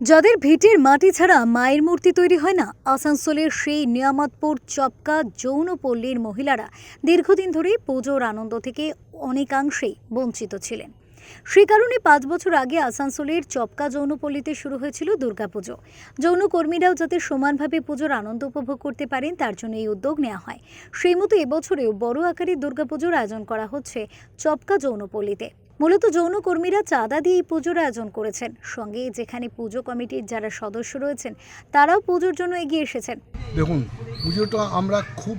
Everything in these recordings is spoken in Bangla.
যাদের ভিটের মাটি ছাড়া মায়ের মূর্তি তৈরি হয় না, আসানসোলের সেই নিয়ামতপুর চপকা যৌনপল্লীর মহিলারা দীর্ঘদিন ধরেই পুজোর আনন্দ থেকে অনেকাংশেই বঞ্চিত ছিলেন। সে কারণে পাঁচ বছর আগে আসানসোলের চপকা যৌনপল্লীতে শুরু হয়েছিল দুর্গাপুজো। যৌনকর্মীরাও যাতে সমানভাবে পুজোর আনন্দ উপভোগ করতে পারেন, তার জন্য এই উদ্যোগ নেওয়া হয়। সেই মতো এবছরেও বড় আকারে দুর্গাপুজোর আয়োজন করা হচ্ছে চপকা যৌনপল্লীতে মূলত যৌনকর্মীরা চাঁদা দিয়ে এই পুজোর আয়োজন করেছেন। সঙ্গে যেখানে পুজো কমিটির যারা সদস্য রয়েছেন, তারাও পুজোর জন্য এগিয়ে এসেছেন। দেখুন, পুজোটা আমরা খুব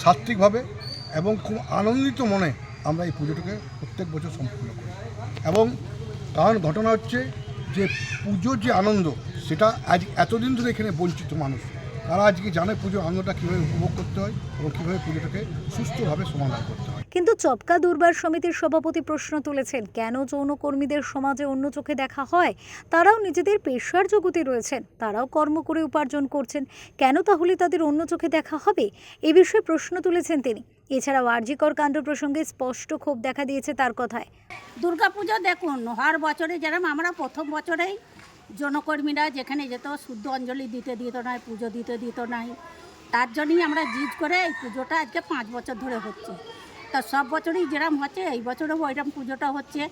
সাত্বিকভাবে এবং খুব আনন্দিত মনে আমরা এই পুজোটাকে প্রত্যেক বছর সম্পূর্ণ করি। এবং কারণ ঘটনা হচ্ছে যে পুজোর যে আনন্দ, সেটা আজ এতদিন ধরে এখানে বঞ্চিত মানুষ। তারা আজকে জানে পুজোর আনন্দটা কীভাবে উপভোগ করতে হয় এবং কীভাবে পুজোটাকে সুস্থভাবে সমাধান করতে হয়। কিন্তু চপকা দুর্বার সমিতির সভাপতি প্রশ্ন তুলেছেন কেন যৌনকর্মীদের সমাজে অন্য চোখে দেখা হয়? তারাও নিজেদের পেশার জগতে রয়েছেন তারাও কর্ম করে উপার্জন করছেন। কেন তাহলে তাদের অন্য চোখে দেখা হবে? এ বিষয়ে প্রশ্ন তুলেছেন তিনি। এছাড়াও আরজিকর কাণ্ড প্রসঙ্গে স্পষ্ট ক্ষোভ দেখা দিয়েছে তার কথায়। দুর্গাপুজো দেখুন হর বছরে যেরকম আমরা প্রথম বছরেই জনকর্মীরা যেখানে যেত, শুদ্ধ অঞ্জলি দিতে দিত নাই, পুজো দিতে দিত নাই। তার জন্যই আমরা জিজ করে এই পুজোটা আজকে পাঁচ বছর ধরে হচ্ছে। তা সব বছরই যেরম হচ্ছে, এই বছরও ওইরকম পুজোটা হচ্ছে।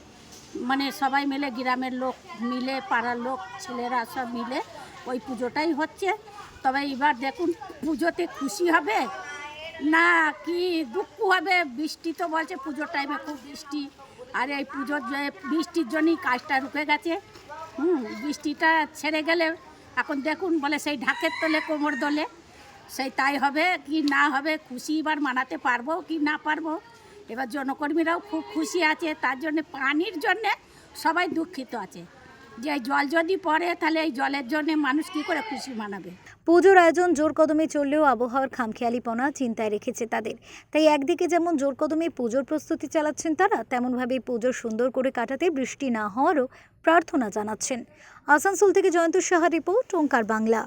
মানে সবাই মিলে গ্রামের লোক মিলে, পাড়ার লোক, ছেলেরা সব মিলে ওই পুজোটাই হচ্ছে। তবে এবার দেখুন, পুজোতে খুশি হবে? না, কি দুঃখ হবে? বৃষ্টি তো বলছে পুজোর টাইমে খুব বৃষ্টি। আর এই পুজোর বৃষ্টির জন্যই কাজটা রুকে গেছে। হুম, বৃষ্টিটা ছেড়ে গেলে এখন দেখুন বলে সেই ঢাকের তলে, কোমর দলে সেই তাই হবে কি না হবে, খুশি এবার মানাতে পারব কি না পারব? এবার জনকর্মীরাও খুব খুশি আছে, তার জন্যে পানির জন্যে সবাই দুঃখিত আছে। যে জল যদি পড়ে, তাহলে এই জলের জন্য মানুষ কি করে খুশি মানাবে? পুজোর আয়োজন জোর কদমে চললেও আবহাওয়ার খামখেয়ালিপনা চিন্তায় রেখেছে তাদের। তাই একদিকে যেমন জোর কদমে পুজোর প্রস্তুতি চালাচ্ছেন তারা তেমনভাবে পুজো সুন্দর করে কাটাতে বৃষ্টি না হওয়ারও প্রার্থনা জানাচ্ছেন। আসানসোল থেকে জয়ন্ত সাহা রিপোর্ট, ওঙ্কার বাংলা।